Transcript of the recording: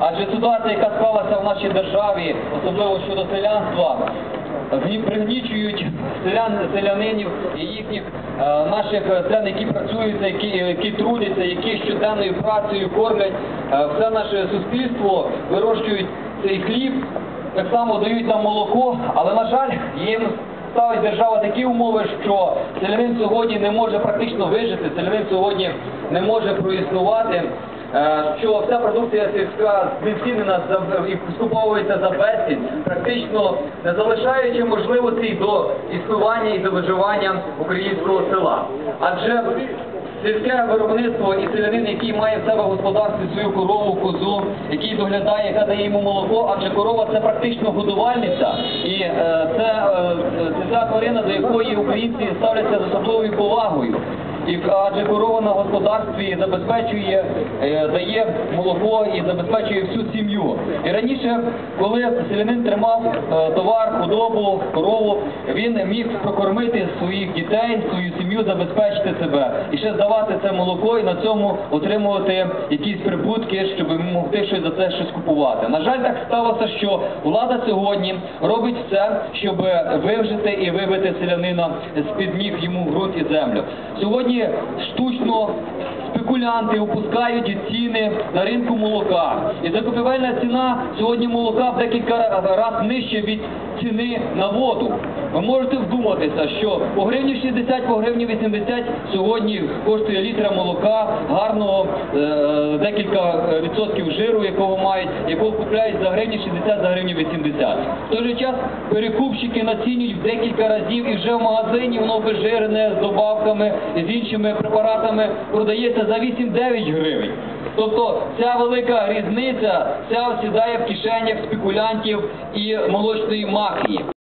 Адже ситуація, яка склалася в нашій державі, особливо щодо селянства, гні- пригнічують селян, селянинів і їхніх е, наших селян, які працюють, які, які трудяться, які щоденною працею кормлять е, все наше суспільство, вирощують цей хліб, так само дають нам молоко, але на жаль, їм ставить держава такі умови, що селянин сьогодні не може практично вижити, селянин сьогодні не може проіснувати. Е, Що вся продукція сільська знецінена і скуповується за безцінь, практично не залишаючи можливостей до існування і до виживання українського села. Адже Сільське виробництво і селянин, який має в себе в господарстві свою корову, козу, який доглядає, яка дає йому молоко, адже корова це практично годувальниця, і е, це, е, це тварина, до якої українці ставляться з особливою повагою. Адже корова на господарстві забезпечує, е, дає молоко і забезпечує всю сім'ю. І раніше, коли селянин тримав е, товар, худобу, корову, він міг прокормити своїх дітей, свою сім'ю, забезпечити себе і ще здавати це молоко і на цьому отримувати якісь прибутки, щоб могти щось за це щось купувати. На жаль, так сталося, що влада сьогодні робить все, щоб вивжити і вибити селянина з-під ніг йому ґрунт і землю. Сьогодні штучно спекулянти опускають ціни на ринку молока. І закупівельна ціна сьогодні молока в декілька разів нижче від ціни на воду. Ви можете вдуматися, що по гривні 60, по гривні 80 сьогодні коштує літра молока, гарного е, декілька відсотків жиру, якого мають, якого купляють за гривні 60, за гривні 80. В той же час перекупщики націнюють в декілька разів і вже в магазині воно обезжирене з добавками і з іншими препаратами продається за 8-9 гривень. Тобто ця велика різниця, вся сідає в кишенях спекулянтів і молочної мафії.